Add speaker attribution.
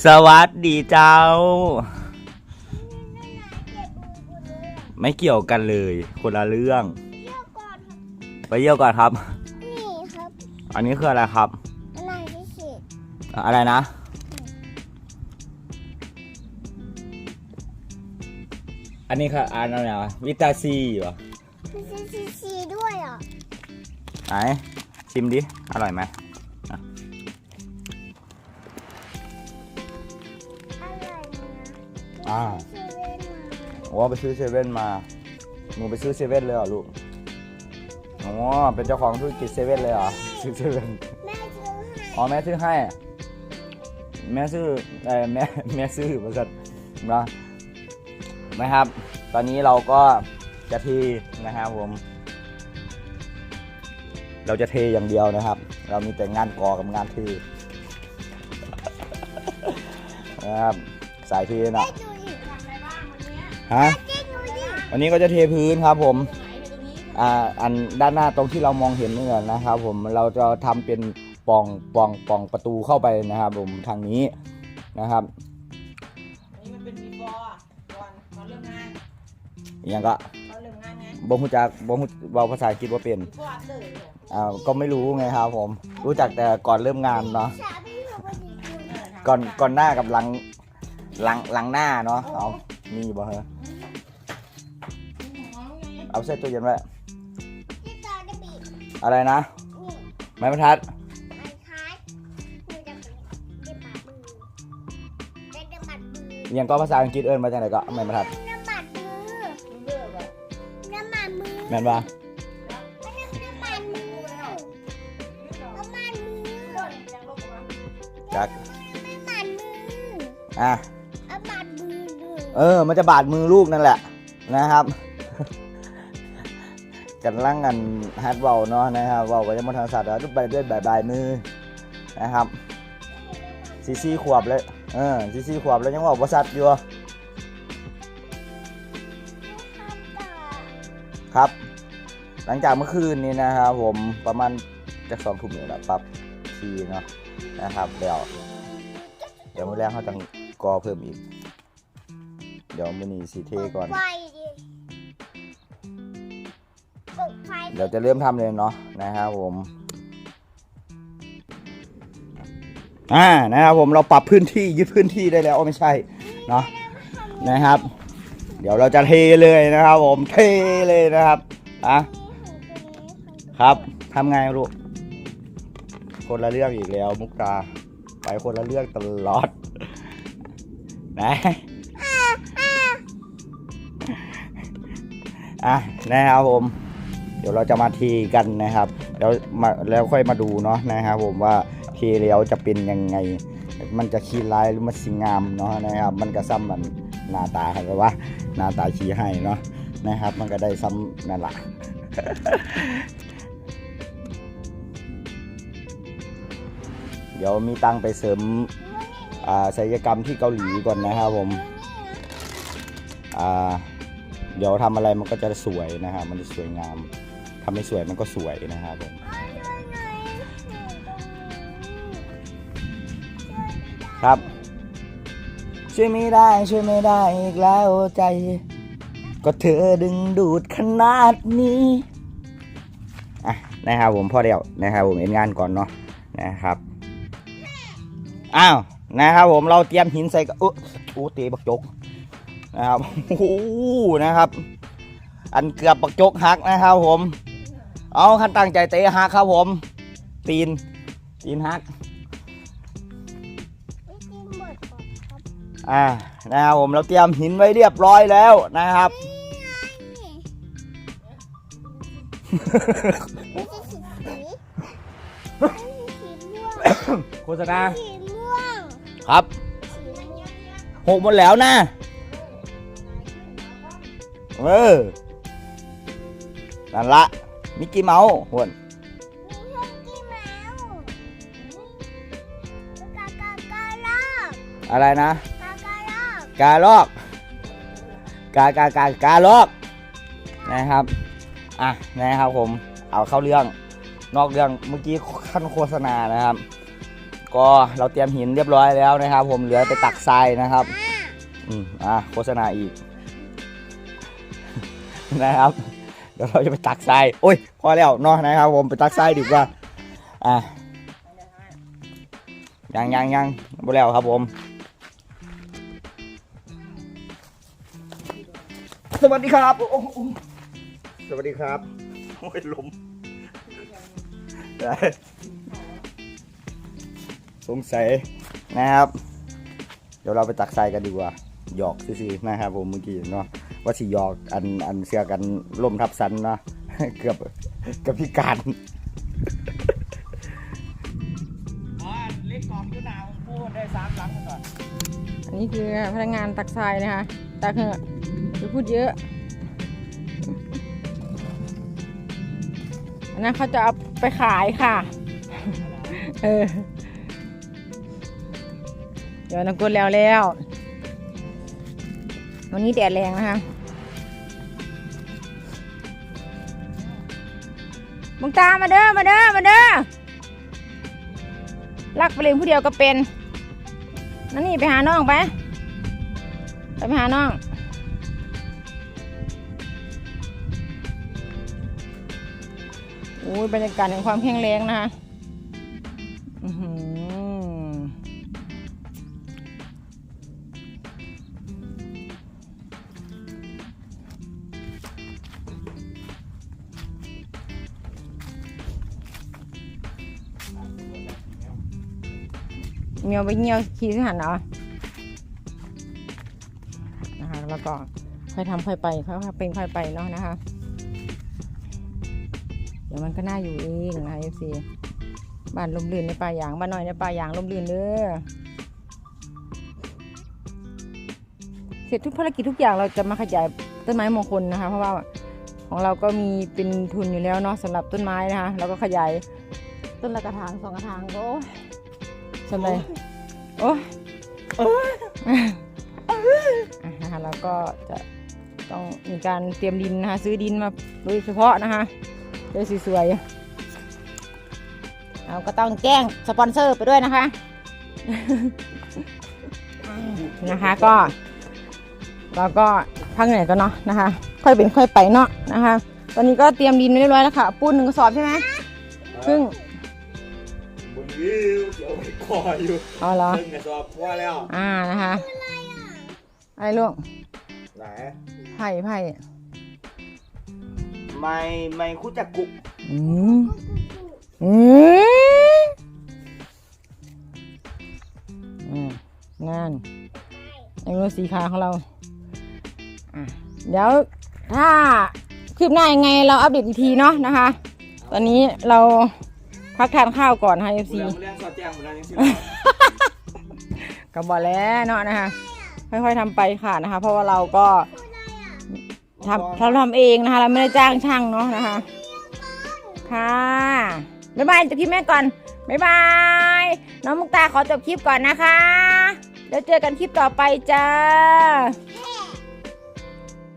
Speaker 1: สวัสดีเจ้า ไม่เกี่ยวกันเลย คนละเรื่อง
Speaker 2: เที่ยวก่อนครับ
Speaker 1: ไปเยี่ยวก่อนครับ
Speaker 2: นี่ครับ
Speaker 1: อันนี้คืออะไรครับ
Speaker 2: อะไรที่สุด
Speaker 1: อะไรนะ อันนี้คืออันอะไรวะวิตาซีเหรอ
Speaker 2: มีซีซีซีด้วยเหรอะ
Speaker 1: ไหนชิมดิ อร่อยไหม
Speaker 2: อ่าเซเว่นมา
Speaker 1: โอ้ไปซื้อเซเว่นมาหนูไปซื้อเซเว่นเลยเหรอลูกอ๋อเป็นเจ้าของธุรกิจเซเว่นเลยเหรอซื้อเซเว่น
Speaker 2: แม่ซื้อให้
Speaker 1: อ๋อแม่ซื้อให้ แม่ซื้อเออแม่แม่ซื้อบริษัทนะนะครับ ตอนนี้เราก็จะเทนะครับผม เราจะเทอย่างเดียวนะครับ เรามีแต่งานกอกับงานเทนะครับสายเทนะ ฮะ
Speaker 2: เจ๊ดูดิ
Speaker 1: วันนี้ก็จะเทพื้นครับผม
Speaker 2: ไหนตรงนี้
Speaker 1: อ่าอันด้านหน้าตรงที่เรามองเห็นนี่ก่อนนะครับ ผมเราจะทำเป็นปล่องปล่องปล่องประตูเข้าไปนะครับ ผมทางนี้นะครับ
Speaker 3: อันนี้มันเป็น before ก่อนก่อนเริ่มงาน
Speaker 1: อย่างก็
Speaker 3: ก่อนเริ่มงานไง
Speaker 1: บ่ฮู้จักบ่ฮู้เว้าภาษาอังกฤษบ่เป็น
Speaker 3: before after เลย
Speaker 1: อ่าก็ไม่รู้ไงครับ ผมรู้จักแต่ก่อนเริ่มงานเนาะ
Speaker 2: สาพี่บอกว่าดีดู
Speaker 3: เออถาม
Speaker 1: ก่อนก่อนหน้ากับหลังหลังหลังหน้าเนาะเอามีบ่เหรอ
Speaker 3: มองไง
Speaker 1: เอาใส่ตู้เย็นไว้
Speaker 2: ที่ตาได้บีบ
Speaker 1: อะไรนะ
Speaker 2: นี่
Speaker 1: ไม้บรรทัด
Speaker 2: ไอ้คล้ายมันจะเป็นเด็บบัดมือเด็บบัดมือ
Speaker 1: อหยังก็ภาษาอังกฤษเอิ้นมาจังไดก็ไม้บรรทัด
Speaker 2: น้ำบัดมือ
Speaker 3: มันเลิกอะ
Speaker 2: น้ำมันมือ
Speaker 1: แม่นบ่
Speaker 2: น้ำมันมือน้ำมันมือ
Speaker 3: ยังลบออกมา
Speaker 1: จัก
Speaker 2: น้ำมันมือ
Speaker 1: อะ
Speaker 2: น้ำมันมือเลย
Speaker 1: เออ มันจะบาดมือลูกนั่นแหละนะครับ กันล่างกันฮัดเบาเนาะนะครับเบาก็จะมาทางสัตว์แล้วด้วยใบด้วยบายบายมือนะครับซีซีขวบเลยเออซีซีขวบแล้วยังบอกว่าสัตว์อยู่ครับ หลังจากเมื่อคืนนี้นะครับผมประมาณจะสองทุ่มเลยแหละปรับทีเนาะนะครับเดี๋ยวเดี๋ยวมื้อแรกเขาจะกอเพิ่มอีก เดี๋ยวมือนีสีเทก่อน
Speaker 2: ไปไฟ
Speaker 1: เดี๋ยวจะเริ่มทำเลยเนาะนะครับผมอ่านะครับผมเราปรับพื้นที่ยึดพื้นที่ได้แล้วไม่ใช่เนาะนะครับ เดี๋ยวเราจะเทเลยนะครับ ผมเทเลยนะครับอะครับทำไงลูกคนละเรื่องอีกแล้ว มุกตาไปคนละเรื่องตลอดนะอะนะครับผม เดี๋ยวเราจะมาเทกันนะครับ แล้วมาแล้วค่อยมาดูเนาะนะครับผมว่าเทแล้วจะเป็นยังไง มันจะขี้ร้ายหรือมันสิงามเนาะนะครับ มันก็ซ้ำมันหน้าตาให้ว่าหน้าตาขี้ให้เนาะนะครับ มันก็ได้ซ้ำนั่นแหละเดี๋ยวมีตังไปเสริมอ่าศัลยกรรมที่เกาหลีก่อนนะครับผมอ่าเดี๋ยวทำอะไรมันก็จะสวยนะครับ มันจะสวยงาม ทำไม่สวยมันก็สวยนะครับผมครับ ช่วยไม่ได้ช่วยไม่ได้อีกแล้วใจ ก็เธอดึงดูดขนาดนี้อะนะครับผมพ่อเดียวนะครับผมเอ็นงานก่อนเนาะนะครับอ้าวนะครับผมเราเตรียมหินใส่กระอุ๊อู้เตะบักจกนะครับโอ้นะครับ อันเกือบบักจกหักนะครับผม เอาขั้นตั้งใจเตะหักครับผม ตีน ตีนหัก อ่า นะครับผมเราเตรียมหินไว้เรียบร้อยแล้วนะครับ โฆษณา
Speaker 2: สีม่วง
Speaker 1: ครับ
Speaker 2: สีม่วง
Speaker 1: หกหมดแล้วนะเออนั่นละ มิกกี้เมาส์หวน
Speaker 2: มีเพื่อนกี่แมวกากากาลอก
Speaker 1: อะไรนะ
Speaker 2: กากาลอก
Speaker 1: กาลอก กากากากาลอกนะครับ อะนะครับผม เอาเข้าเรื่อง นอกเรื่องเมื่อกี้ขั้นโฆษณานะครับ ก็เราเตรียมหินเรียบร้อยแล้วนะครับ ผมเหลือไปตักทรายนะครับ อืมอะโฆษณาอีกนะครับเดี๋ยวเราจะไปตักทรายโอ้ยพอแล้วเนาะนะครับผมไปตักทรายดีกว่าอะยังยังยังบ่แล้วครับผม สวัสดีครับโอ้โหสวัสดีครับโอ้ยลมสงสัยนะครับ เดี๋ยวเราไปตักทรายกันดีกว่าหยอกซื่อๆนะครับผมเมื่อกี้เนาะ ว่าสิยอกอันอันเสือกันล่มทับสันนะเกือบเกับพิการอ๋อเล็กกองยูนาวพูดได้สามหลังก่อน
Speaker 3: อันนี้คือพนักงานตักทรายนะคะตักเหอะอย่าพูดเยอะอันนั้นเขาจะเอาไปขายค่ะ เออเดี๋ยวน้ำกดแล้วแล้ว วันนี้แดดแรงนะคะ มึงตามมาเด้อมาเด้อมาเด้อลักไปเลี้ยงผู้เดียวก็เป็นนั่นนี่ไปหาน้องไปไปหาน้องโอ้ยบรรยากาศแห่งความแข็งแรงนะคะ เมียวไปเงี้ยวขี่สิหันเหรอนะคะแล้วก็ค่อยทำค่อยไปค่อยเป็นค่อยไปเนาะนะคะ เดี๋ยวมันก็น่าอยู่เองนะเอฟซีบ้านลมลื่นในป่ายางบ้านน้อยในป่ายางลมลื่นเด้อเสร็จทุกภารกิจทุกอย่างเราจะมาขยายต้นไม้มงคลนะคะ เพราะว่าของเราก็มีเป็นทุนอยู่แล้วเนาะสำหรับต้นไม้นะคะเราก็ขยายต้นละกระถางสองกระถางก็ สำเร็จโอ้ยอะนะคะแล้วก็จะต้องมีการเตรียมดินนะคะซื้อดินมาโดยเฉพาะนะคะเดี๋ยวสวยๆเราก็ต้องแจ้งสปอนเซอร์ไปด้วยนะคะนะคะก็เราก็พักเหนื่อยกันเนาะนะคะ ค่อยเป็นค่อยไปเนาะนะคะ ตอนนี้ก็เตรียมดินไว้เรียบร้อยแล้วค่ะ ปูนหนึ่งกระสอบใช่ไหมครึ่ง
Speaker 1: บุญวิวเดี๋ยวไปคออยู่
Speaker 3: เอาเหรอ
Speaker 1: เพิ่งกระสอบว่าแล้ว
Speaker 3: อ่านะคะอะไรลูก
Speaker 1: ไหน
Speaker 3: ไผ่ไผ่
Speaker 1: ไม่ไม่คุจักกุ
Speaker 3: อืมอืมอืมนั่นไอ้มือสีขาของเราอะเดี๋ยวถ้าคืบหน้ายังไงเราอัปเดตอีกทีเนาะนะคะ ตอนนี้เรา พักทานข้าวก่อนนะคะเอฟซี
Speaker 1: เรื่องเรื่องสอดแจ้งเหมือนกันยังสิ
Speaker 3: ก็บอกแล้วเนาะนะคะค่อยๆทำไปค่ะนะคะ เพราะว่าเราก็ทำเราทำเองนะคะ เราไม่ได้จ้างช่างเนาะนะคะ ค่ะบ๊ายบายจบคลิปแม่ก่อนบ๊ายบายน้องมุกตาขอจบคลิปก่อนนะคะ แล้วเจอกันคลิปต่อไปจ้า
Speaker 2: เฮ้